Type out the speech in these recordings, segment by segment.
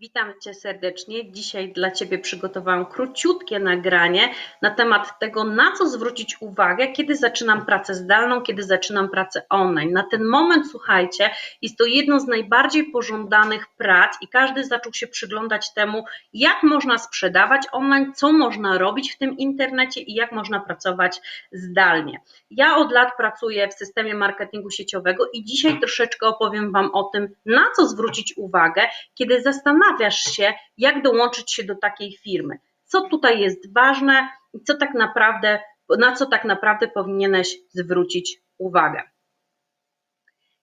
Witam Cię serdecznie. Dzisiaj dla Ciebie przygotowałam króciutkie nagranie na temat tego, na co zwrócić uwagę, kiedy zaczynam pracę zdalną, kiedy zaczynam pracę online. Na ten moment, słuchajcie, jest to jedno z najbardziej pożądanych prac i każdy zaczął się przyglądać temu, jak można sprzedawać online, co można robić w tym internecie i jak można pracować zdalnie. Ja od lat pracuję w systemie marketingu sieciowego i dzisiaj troszeczkę opowiem Wam o tym, na co zwrócić uwagę, kiedy zastanawiam zastanawiasz się, jak dołączyć się do takiej firmy. Co tutaj jest ważne i co tak naprawdę, na co tak naprawdę powinieneś zwrócić uwagę.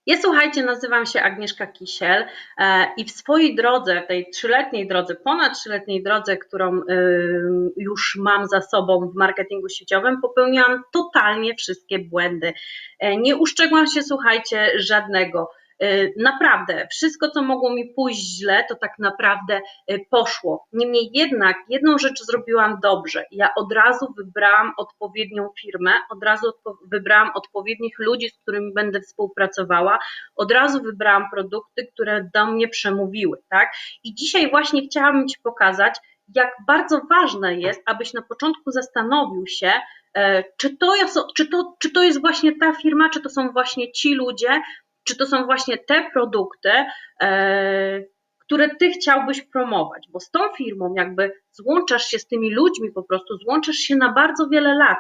Ja słuchajcie, nazywam się Agnieszka Kisiel e, i w swojej drodze, tej trzyletniej drodze, ponad trzyletniej drodze, którą już mam za sobą w marketingu sieciowym, popełniłam totalnie wszystkie błędy. E, nie uszczegłam się, słuchajcie, żadnego. Y, naprawdę, wszystko, co mogło mi pójść źle, to tak naprawdę y, poszło. Niemniej jednak, jedną rzecz zrobiłam dobrze. Ja od razu wybrałam odpowiednią firmę, od razu wybrałam odpowiednich ludzi, z którymi będę współpracowała, od razu wybrałam produkty, które do mnie przemówiły. Tak? I dzisiaj właśnie chciałabym Ci pokazać, jak bardzo ważne jest, abyś na początku zastanowił się, e, czy to, jest, czy, to, czy to jest właśnie ta firma, czy to są właśnie ci ludzie, czy to są właśnie te produkty, e, które ty chciałbyś promować, bo z tą firmą jakby złączasz się z tymi ludźmi po prostu, złączasz się na bardzo wiele lat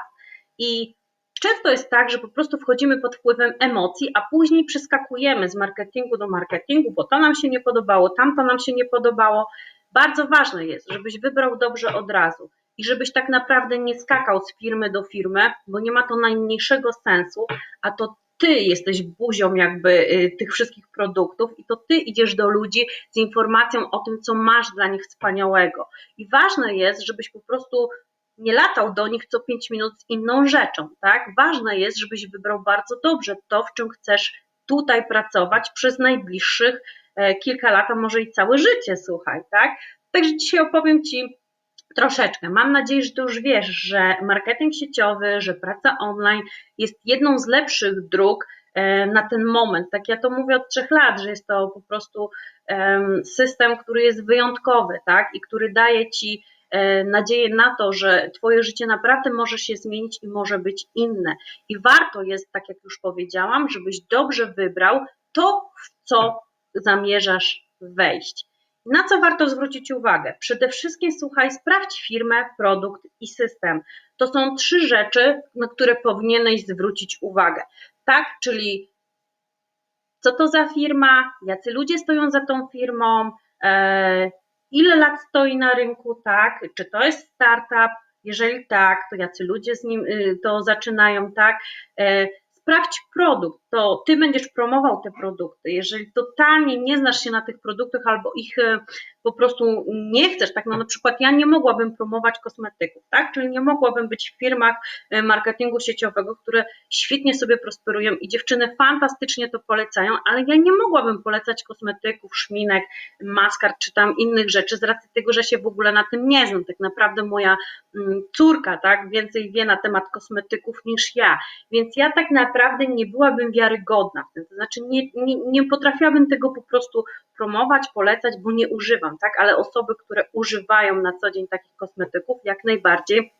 i często jest tak, że po prostu wchodzimy pod wpływem emocji, a później przeskakujemy z marketingu do marketingu, bo to nam się nie podobało, tamto nam się nie podobało. Bardzo ważne jest, żebyś wybrał dobrze od razu i żebyś tak naprawdę nie skakał z firmy do firmy, bo nie ma to najmniejszego sensu, a to ty jesteś buzią jakby y, tych wszystkich produktów i to ty idziesz do ludzi z informacją o tym, co masz dla nich wspaniałego. I ważne jest, żebyś po prostu nie latał do nich co pięć minut z inną rzeczą, tak? Ważne jest, żebyś wybrał bardzo dobrze to, w czym chcesz tutaj pracować przez najbliższych e, kilka lat, a może i całe życie, słuchaj, tak? Także dzisiaj opowiem Ci troszeczkę. Mam nadzieję, że ty już wiesz, że marketing sieciowy, że praca online jest jedną z lepszych dróg e, na ten moment. Tak ja to mówię od trzech lat, że jest to po prostu system, który jest wyjątkowy, tak? I który daje ci e, nadzieję na to, że Twoje życie naprawdę może się zmienić i może być inne. I warto jest, tak jak już powiedziałam, żebyś dobrze wybrał to, w co zamierzasz wejść. Na co warto zwrócić uwagę? Przede wszystkim słuchaj, sprawdź firmę, produkt i system. To są trzy rzeczy, na które powinieneś zwrócić uwagę. Tak, czyli co to za firma, jacy ludzie stoją za tą firmą, e, ile lat stoi na rynku, tak, czy to jest startup, jeżeli tak, to jacy ludzie z nim y, to zaczynają, tak, e, sprawdź produkt, to ty będziesz promował te produkty. Jeżeli totalnie nie znasz się na tych produktach albo ich e, po prostu nie chcesz, tak no na przykład ja nie mogłabym promować kosmetyków, tak? Czyli nie mogłabym być w firmach e, marketingu sieciowego, które świetnie sobie prosperują i dziewczyny fantastycznie to polecają, ale ja nie mogłabym polecać kosmetyków, szminek, maskar czy tam innych rzeczy z racji tego, że się w ogóle na tym nie znam. Tak naprawdę moja mm, córka, tak, więcej wie na temat kosmetyków niż ja, więc ja tak naprawdę nie byłabym wiarygodna w tym, to znaczy nie, nie, nie potrafiłabym tego po prostu promować, polecać, bo nie używam, tak? Ale osoby, które używają na co dzień takich kosmetyków, jak najbardziej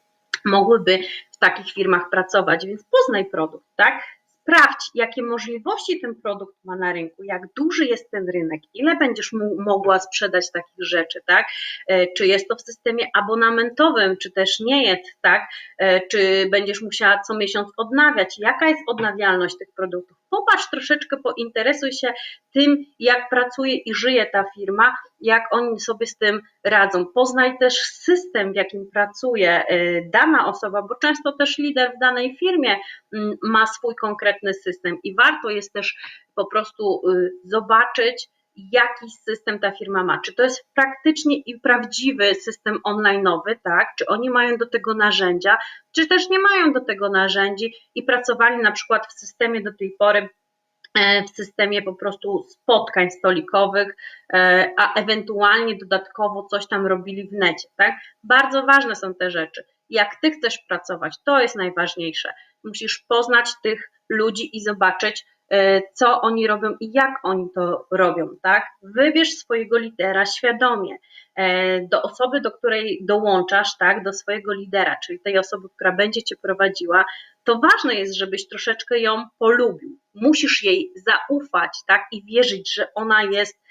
mogłyby w takich firmach pracować, więc poznaj produkt, tak? sprawdź, jakie możliwości ten produkt ma na rynku, jak duży jest ten rynek, ile będziesz mogła sprzedać takich rzeczy, tak? E, czy jest to w systemie abonamentowym, czy też nie jest, tak? E, czy będziesz musiała co miesiąc odnawiać, jaka jest odnawialność tych produktów? Popatrz troszeczkę, pointeresuj się tym, jak pracuje i żyje ta firma, jak oni sobie z tym radzą. Poznaj też system, w jakim pracuje y, dana osoba, bo często też lider w danej firmie mm, ma swój konkretny system i warto jest też po prostu y, zobaczyć, jaki system ta firma ma. Czy to jest praktycznie i prawdziwy system online'owy, tak? Czy oni mają do tego narzędzia, czy też nie mają do tego narzędzi i pracowali na przykład w systemie do tej pory E, w systemie po prostu spotkań stolikowych, e, a ewentualnie dodatkowo coś tam robili w necie. Tak? Bardzo ważne są te rzeczy. Jak ty chcesz pracować, to jest najważniejsze. Musisz poznać tych ludzi i zobaczyć, co oni robią i jak oni to robią, tak? Wybierz swojego lidera świadomie. E, Do osoby, do której dołączasz, tak, do swojego lidera, czyli tej osoby, która będzie cię prowadziła, to ważne jest, żebyś troszeczkę ją polubił. Musisz jej zaufać, tak, i wierzyć, że ona jest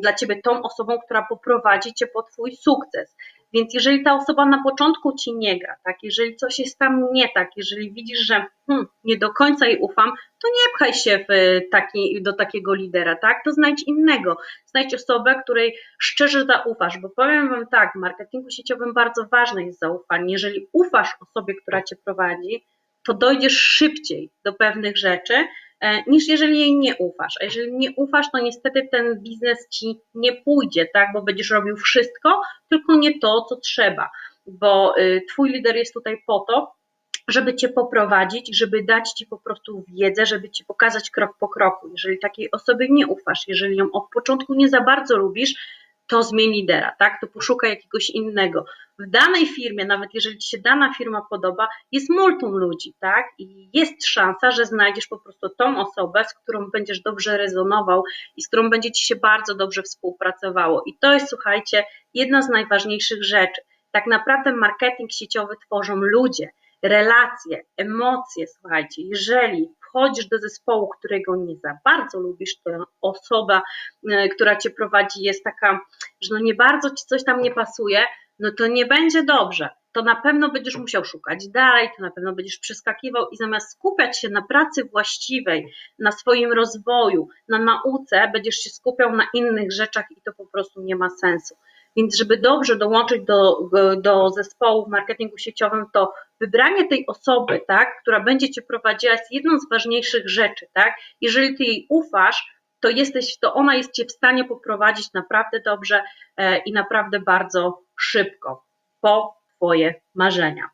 dla ciebie tą osobą, która poprowadzi cię po twój sukces. Więc jeżeli ta osoba na początku ci nie gra, tak, jeżeli coś jest tam nie tak, jeżeli widzisz, że hmm, nie do końca jej ufam, to nie pchaj się w y, taki, do takiego lidera, tak, to znajdź innego. Znajdź osobę, której szczerze zaufasz, bo powiem Wam tak, w marketingu sieciowym bardzo ważne jest zaufanie. Jeżeli ufasz osobie, która Cię prowadzi, to dojdziesz szybciej do pewnych rzeczy, e, niż jeżeli jej nie ufasz. A jeżeli nie ufasz, to niestety ten biznes ci nie pójdzie, tak? Bo będziesz robił wszystko, tylko nie to, co trzeba. Bo y, twój lider jest tutaj po to, żeby cię poprowadzić, żeby dać ci po prostu wiedzę, żeby ci pokazać krok po kroku. Jeżeli takiej osobie nie ufasz, jeżeli ją od początku nie za bardzo lubisz, to zmień lidera, tak? To poszukaj jakiegoś innego. W danej firmie, nawet jeżeli ci się dana firma podoba, jest multum ludzi, tak? I jest szansa, że znajdziesz po prostu tą osobę, z którą będziesz dobrze rezonował i z którą będzie ci się bardzo dobrze współpracowało. I to jest, słuchajcie, jedna z najważniejszych rzeczy. Tak naprawdę marketing sieciowy tworzą ludzie, relacje, emocje, słuchajcie. Jeżeli wchodzisz do zespołu, którego nie za bardzo lubisz, to osoba, e, która cię prowadzi, jest taka, że no nie bardzo ci coś tam nie pasuje, no to nie będzie dobrze. To na pewno będziesz musiał szukać dalej, to na pewno będziesz przeskakiwał i zamiast skupiać się na pracy właściwej, na swoim rozwoju, na nauce, będziesz się skupiał na innych rzeczach i to po prostu nie ma sensu. Więc żeby dobrze dołączyć do, do zespołu w marketingu sieciowym, to wybranie tej osoby, tak, która będzie cię prowadziła, jest jedną z ważniejszych rzeczy, tak? Jeżeli ty jej ufasz, to jesteś, to ona jest cię w stanie poprowadzić naprawdę dobrze e, i naprawdę bardzo szybko po twoje marzenia.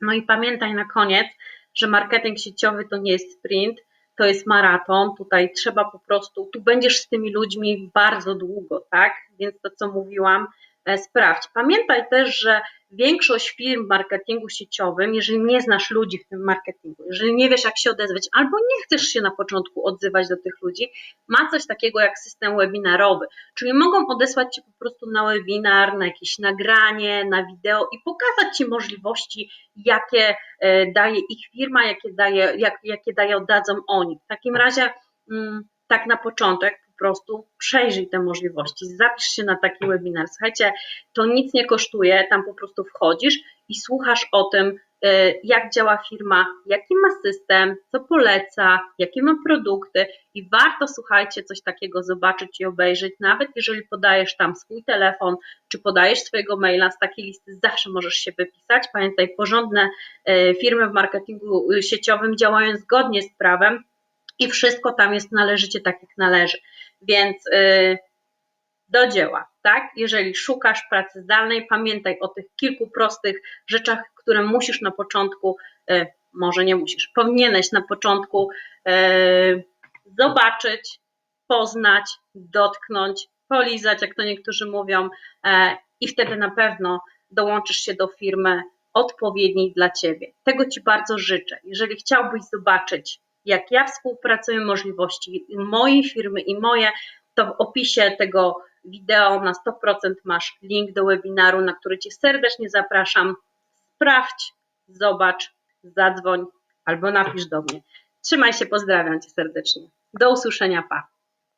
No i pamiętaj na koniec, że marketing sieciowy to nie jest sprint, to jest maraton. Tutaj trzeba po prostu, tu będziesz z tymi ludźmi bardzo długo, tak? Więc to, co mówiłam, e, sprawdź. Pamiętaj też, że większość firm w marketingu sieciowym, jeżeli nie znasz ludzi w tym marketingu, jeżeli nie wiesz, jak się odezwać, albo nie chcesz się na początku odzywać do tych ludzi, ma coś takiego jak system webinarowy, czyli mogą odesłać Ci po prostu na webinar, na jakieś nagranie, na wideo i pokazać Ci możliwości, jakie e, daje ich firma, jakie, daje, jak, jakie dają, dadzą oni. W takim razie, mm, tak na początek, po prostu przejrzyj te możliwości, zapisz się na taki webinar. Słuchajcie, to nic nie kosztuje, tam po prostu wchodzisz i słuchasz o tym, e, jak działa firma, jaki ma system, co poleca, jakie ma produkty i warto, słuchajcie, coś takiego zobaczyć i obejrzeć, nawet jeżeli podajesz tam swój telefon, czy podajesz swojego maila, z takiej listy zawsze możesz się wypisać. Pamiętaj, porządne e, firmy w marketingu y, sieciowym działają zgodnie z prawem i wszystko tam jest należycie tak, jak należy. Więc yy, do dzieła, tak? Jeżeli szukasz pracy zdalnej, pamiętaj o tych kilku prostych rzeczach, które musisz na początku, yy, może nie musisz, powinieneś na początku yy, zobaczyć, poznać, dotknąć, polizać, jak to niektórzy mówią, e, i wtedy na pewno dołączysz się do firmy odpowiedniej dla Ciebie. Tego Ci bardzo życzę. Jeżeli chciałbyś zobaczyć, jak ja współpracuję, możliwości mojej firmy i moje, to w opisie tego wideo na 100% masz link do webinaru, na który Cię serdecznie zapraszam. Sprawdź, zobacz, zadzwoń albo napisz do mnie. Trzymaj się, pozdrawiam Cię serdecznie. Do usłyszenia, pa.